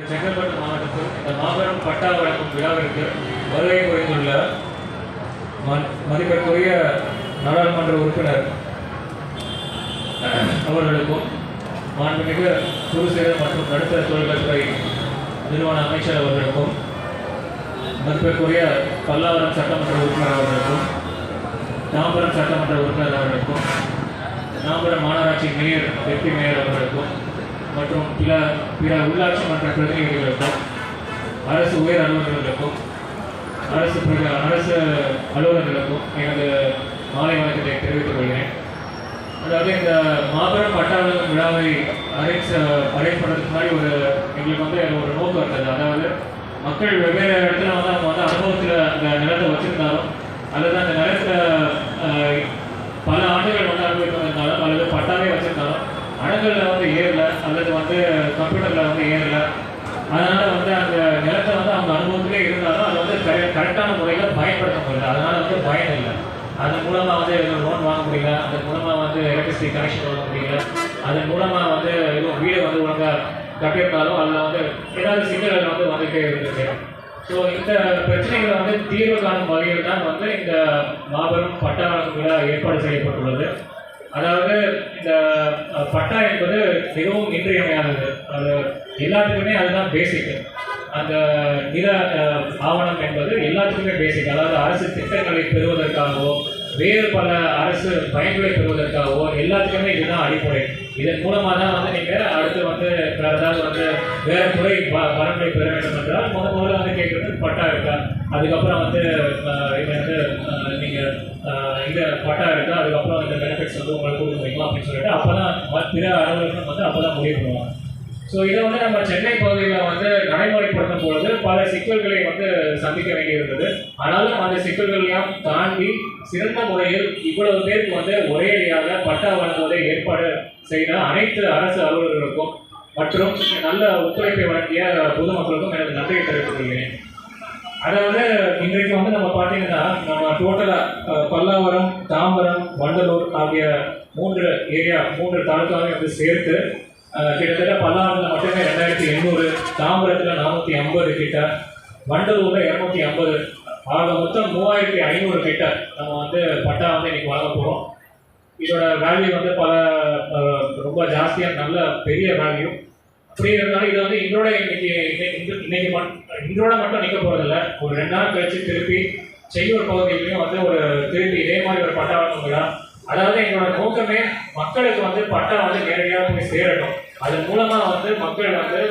செங்கல்பட்டு மாவட்டத்தில் இந்த மாபெரும் பட்டா வழங்கும் விழாவிற்கு வருகை புரிந்துள்ள மதிப்பிற்குரிய நாடாளுமன்ற உறுப்பினர் அவர்களுக்கும் மாண்புமிகு குருசேகர் மற்றும் நடுத்தர தொழில்கள் துறை நிறுவன அமைச்சர் அவர்களுக்கும் மதிப்பிற்குரிய பல்லாவரம் சட்டமன்ற உறுப்பினர் அவர்களுக்கும் தாம்பரம் சட்டமன்ற உறுப்பினர் அவர்களுக்கும் தாம்பரம் மாநகராட்சி மேயர் டெப்டி மேயர் அவர்களுக்கும் மற்றும் பிற பிற உள்ளாட்சி மன்ற பிரதிநிதிகளுக்கும் அரசு உயர் அலுவலர்களுக்கும் அரசு அரசு அலுவலர்களுக்கும் எனது மாலை வணக்கத்தை தெரிவித்துக் கொள்கிறேன். அதாவது இந்த மாபெரும் பட்டாளர் விழாவை அரேஞ்ச் அரேஞ்ச் பண்ணுறதுக்கு முன்னாடி ஒரு எங்களுக்கு வந்து ஒரு நோக்கம் இருந்தது. அதாவது மக்கள் வெவ்வேறு இடத்துல வந்து அவங்க வந்து அனுபவத்தில் அந்த நிலத்தை வச்சுருந்தாலும் அல்லது அந்த நிலத்தில் பல ஆண்டுகள் வந்து அனுபவித்திருந்தாலும் அல்லது பட்டாவே வச்சிருந்தாலும் அடங்கல்ல வந்து ஏறல அல்லது வந்து கம்ப்யூட்டர்ல வந்து ஏறல. அதனால வந்து அந்த நிலத்தை வந்து அவங்க அனுபவத்திலே இருந்தாலும் அதை வந்து கரெ- கரெக்டான முறையில் பயன்படுத்த முடியல. அதனால வந்து பயன் இல்லை. அதன் மூலமா வந்து எதுவும் லோன் வாங்க முடியல. அதன் மூலமா வந்து எலக்ட்ரிசிட்டி கனெக்ஷன் வாங்க முடியல. அதன் மூலமா வந்து எதுவும் வீடு வந்து ஒழுங்கா கட்டியிருந்தாலும் அதில் வந்து ஏதாவது சிக்கல்கள் வந்து வந்துட்டே இருந்துச்சு. ஸோ இந்த பிரச்சனைகளை வந்து தீர்வு காணும் வகையில் தான் வந்து இந்த மாபெரும் பட்டா வழங்கும் ஏற்பாடு செய்யப்பட்டுள்ளது. அதாவது இந்த பட்டா என்பது மிகவும் இன்றியமையாதது. அது எல்லாத்துக்குமே அதுதான் பேசிக் அந்த நில ஆவணம் என்பது எல்லாத்துக்குமே பேசிக் அதாவது அரசு திட்டங்களை பெறுவதற்காகவோ வேறு பல அரசு பயன்களை பெறுவதற்காகவோ எல்லாத்துக்குமே இதுதான் அடிப்படை. இதன் மூலமாக தான் வந்து நீங்கள் அடுத்து வந்து வேறு ஏதாவது வந்து வேறு துறை ப- வரன்களை பெற வேண்டும் என்றால் முத முதல்ல வந்து கேட்குறது பட்டா இருக்கா அதுக்கப்புறம் வந்து இது வந்து நீங்கள் இந்த பட்டா இருக்கா அதுக்கப்புறம் அந்த பெனிஃபிட்ஸ் வந்து உங்களுக்கு கொடுக்க முடியுமா அப்படின்னு சொல்லிட்டு அப்போ தான் பிற அலுவலர்கள் வந்து அப்போ தான் முடிவு பண்ணுவாங்க. ஸோ இதை வந்து நம்ம சென்னை பகுதியில் வந்து நடைமுறைப்படுத்தும் பொழுது பல சிக்கல்களை வந்து சந்திக்க வேண்டியிருந்தது. ஆனாலும் அந்த சிக்கல்களையும் தாண்டி சிறந்த முறையில் இவ்வளவு பேருக்கு வந்து ஒரேடியாக பட்டா வழங்குவதை ஏற்பாடு செய்த அனைத்து அரசு அலுவலர்களுக்கும் மற்றும் நல்ல ஒத்துழைப்பை வழங்கிய பொதுமக்களுக்கும் எனக்கு நன்றியை தெரிவித்துக் கொள்கிறேன். அதாவது இன்றைக்கு வந்து நம்ம பார்த்தீங்கன்னா நம்ம டோட்டலாக பல்லாவரம் தாம்பரம் வண்டலூர் ஆகிய மூன்று ஏரியா மூன்று தாலுக்காவையும் வந்து சேர்த்து கிட்டத்தட்ட பல்லாவரத்தில் மட்டுமே ரெண்டாயிரத்தி எண்ணூறு தாம்பரத்தில் நானூற்றி ஐம்பது கிட்ட வண்டலூரில் இரநூத்தி ஐம்பது. ஆக மொத்தம் மூவாயிரத்தி ஐநூறு கிட்ட நம்ம வந்து பட்டா வந்து இன்னைக்கு வாங்க போகிறோம் இதோட வேல்யூ வந்து பல ரொம்ப ஜாஸ்தியாக நல்ல பெரிய வேல்யூ அப்படி இருந்தாலும் இது வந்து இன்றோட இன்னைக்கு இன்னைக்கு இந்த- இன்னைக்கு மட்டும் இன்றோட மட்டும் நிற்க போகிறதில்ல ஒரு ரெண்டு நாள் கழிச்சு திருப்பி செய்யூர் பகுதியிலையும் வந்து ஒரு திருப்பி இதே மாதிரி ஒரு பட்டா வாங்க அதாவது எங்களோட நோக்கமே மக்களுக்கு வந்து பட்டா வந்து நேரடியாக சேரட்டும். அதன் மூலமா வந்து மக்கள் வந்து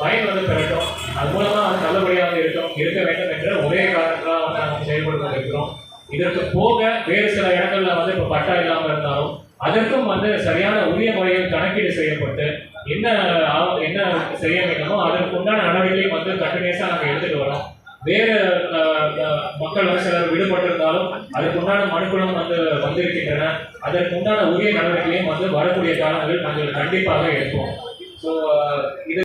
பயன் வந்து பெறட்டும். அது மூலமா வந்து நல்லபடியாக இருக்கும் இருக்க வேண்டும் என்ற ஒரே காரணத்தால் வந்து நாங்கள் செயல்பட்டு கொண்டிருக்கிறோம். இதற்கு போக வேறு சில இடங்கள்ல வந்து இப்போ பட்டா இல்லாமல் இருந்தாலும் அதற்கும் வந்து சரியான உரிய முறையில் கணக்கீடு செய்யப்பட்டு என்ன என்ன செய்ய வேண்டுமோ அதற்கு உண்டான நடவடிக்கையும் வந்து கண்டினியூஸாக நாங்கள் எடுத்துகிட்டு வரோம். வேறு மக்கள் வந்து சிலர் விடுபட்டிருந்தாலும் அதுக்கு உண்டான மனுக்களும் வந்து வந்திருக்கின்றன. அதற்கு உண்டான உரிய நடவடிக்கையும் வந்து வரக்கூடிய காலங்களில் நாங்கள் கண்டிப்பாக எடுப்போம். ஸோ இது